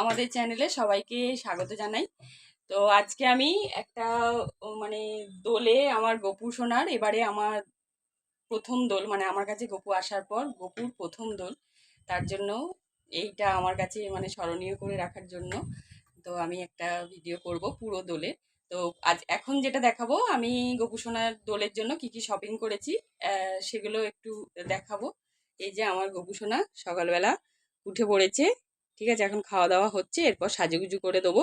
আমাদের চ্যানেলে সবাইকে স্বাগত জানাই। তো আজকে আমি একটা মানে দোলে আমার গপু সোনার, এবারে আমার প্রথম দোল মানে আমার কাছে গপু আসার পর গপুর প্রথম দোল, তার জন্য এইটা আমার কাছে মানে স্মরণীয় করে রাখার জন্য তো আমি একটা ভিডিও করব পুরো দোলে। তো আজ এখন যেটা দেখাবো, আমি গপু সোনার দোলের জন্য কি কি শপিং করেছি সেগুলো একটু দেখাবো। এই যে আমার গপু সোনা সকালবেলা উঠে পড়েছে ঠিক আছে, এখন খাওয়া দাওয়া হচ্ছে, এরপর সাজুগুজু করে দেবো,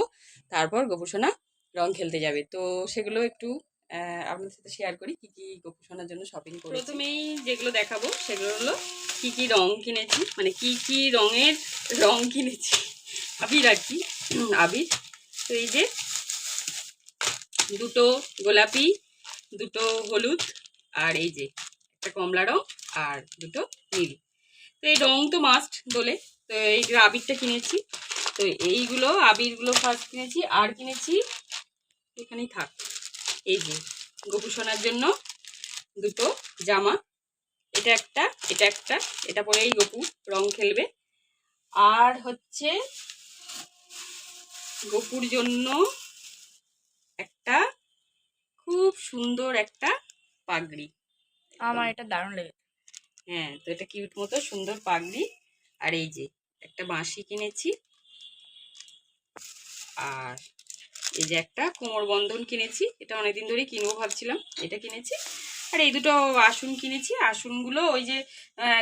তারপর গোপুসোনা রং খেলতে যাবে। তো সেগুলো একটু আপনার সাথে শেয়ার করি, কি কি গোপুসোনার জন্য শপিং করি প্রথমেই যেগুলো দেখাবো, সেগুলো হলো কি কি রং কিনেছি মানে কি কি রঙের রং কিনেছি। আবির আর কি আবির। তো এই যে দুটো গোলাপি, দুটো হলুদ, আর এই যে একটা কমলা রং আর দুটো নীল। তো এই রং তো মাস্ট দোলে। তো এই আবিরটা কিনেছি, তো এইগুলো, আবিরগুলো ফার্স্ট কিনেছি, আর কিনেছি, এখানেই থাক। এই যে গোপুসোনার জন্য দুটো জামা, এটা একটা এটা একটা, এটা পরেই গপু রং খেলবে। আর হচ্ছে গপুর জন্য একটা খুব সুন্দর একটা পাগড়ি। আমার এটা দারুণ লেগেছে। হ্যাঁ তো এটা কিউট মতো সুন্দর পাগড়ি। আর এই যে একটা বাঁশি কিনেছি। আর এই যে একটা কোমর বন্ধন কিনেছি। এটা অনেকদিন ধরেই কিনবো ভাবছিলাম এটা কিনেছি। আর এই দুটো আসন কিনেছি। আসনগুলো ওই যে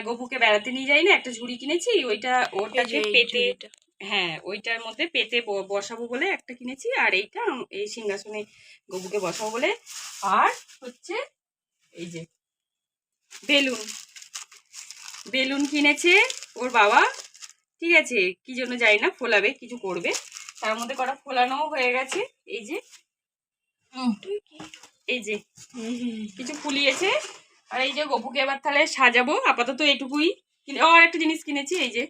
গপুকে বেড়াতে নিয়ে যাই না একটা ঝুড়ি কিনেছি ওইটা ওটাকে যে পেতে হ্যাঁ ওইটার মধ্যে পেতে বসাবো বলে একটা কিনেছি। আর এইটা এই সিংহাসনে গপুকে বসাবো বলে। আর হচ্ছে এই যে বেলুন। বেলুন কিনেছে ওর বাবা। ঠিক আছে কি জন্য যাই না ফোলাবে কিছু করবে। তার মধ্যে কটা ফোলানোও হয়ে গেছে। এই যে এই যে কিছু ফুলিয়েছে। আর এই যে গপুকে এবার তাহলে সাজাবো। আপাতত এইটুকুই ও আর একটা জিনিস কিনেছি এই যে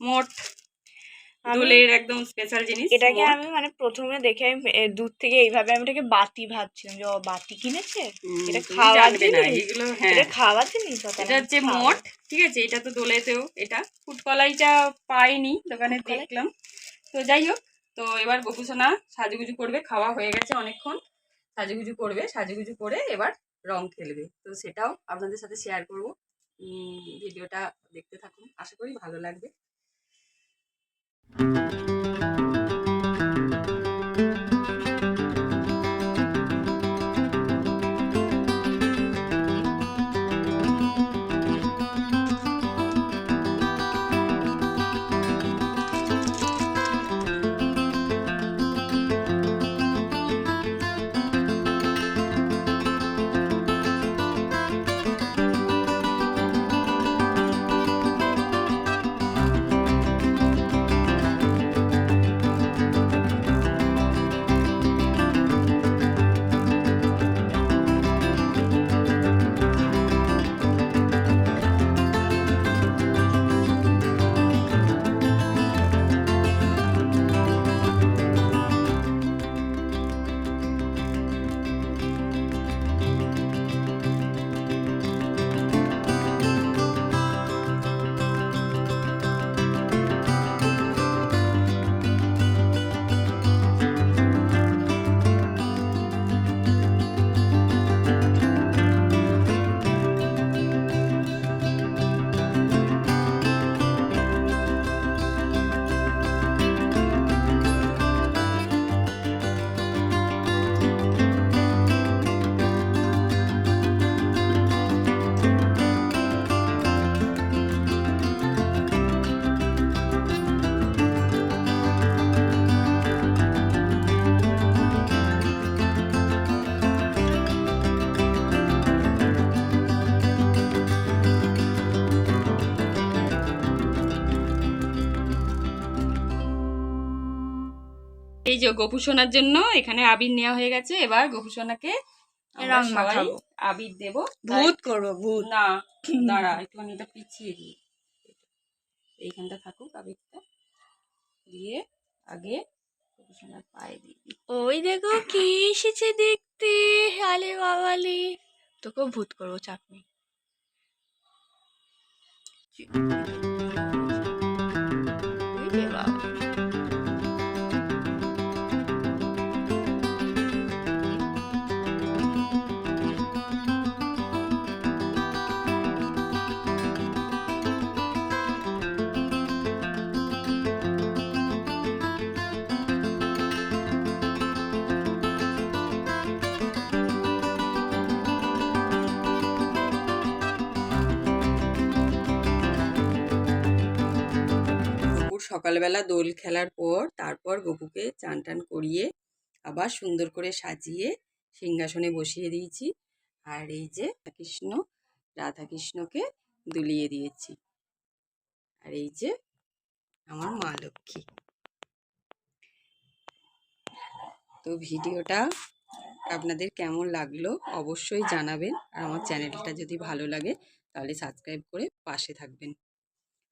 মোট দোলের একদম স্পেশাল জিনিস এটাকে। আমি মানে প্রথমে দেখে আমি দূর থেকে এইভাবে আমি এটাকে বাতি ভাবছিলাম যে বাতি কিনেছে? এটা তুমি খাওয়ার না জিনিস? এগুলো হ্যাঁ। এটা খাওয়ার জিনিস? এটা হচ্ছে। মোট ঠিক আছে এটা তো দোলেতেও এটা। ফুটকলাইটা পাইনি দোকানে দেখলাম। তো যাই হোক তো এবার গোপুসোনা সাজুগুজু করবে খাওয়া হয়ে গেছে অনেকক্ষণ। সাজুগুজু করবে সাজুগুজু করে এবার রং খেলবে। তো সেটাও আপনাদের সাথে শেয়ার করব। ভিডিওটা দেখতে থাকুন আশা করি ভালো লাগবে। এই যে গোপুসোনার জন্য এখানে আবির নেওয়া হয়ে গেছে। এবার গোপুসোনাকে আমরা রং মাখাবো। আবির দেব। ভূত করব ভূত। না দাঁড়া একটুখানি এটা পিছিয়ে দিই। এইখানটা থাকুক আবিরটা। দিয়ে আগে গোপুসোনার পায়ে দিয়ে দিই। ওই দেখো কি এসেছে দেখতে আলে বাবালে। তোকেও ভূত করব চাপ সকালবেলা দোল খেলার পর তারপর গপুকে চান টান করিয়ে আবার সুন্দর করে সাজিয়ে সিংহাসনে বসিয়ে দিয়েছি। আর এই যে কৃষ্ণ রাধাকৃষ্ণকে দুলিয়ে দিয়েছি। আর এই যে আমার মা লক্ষ্মী। তো ভিডিওটা আপনাদের কেমন লাগল অবশ্যই জানাবেন। আর আমার চ্যানেলটা যদি ভালো লাগে তাহলে সাবস্ক্রাইব করে পাশে থাকবেন।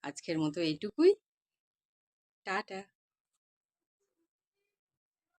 আজকের মতো এইটুকুই। Data.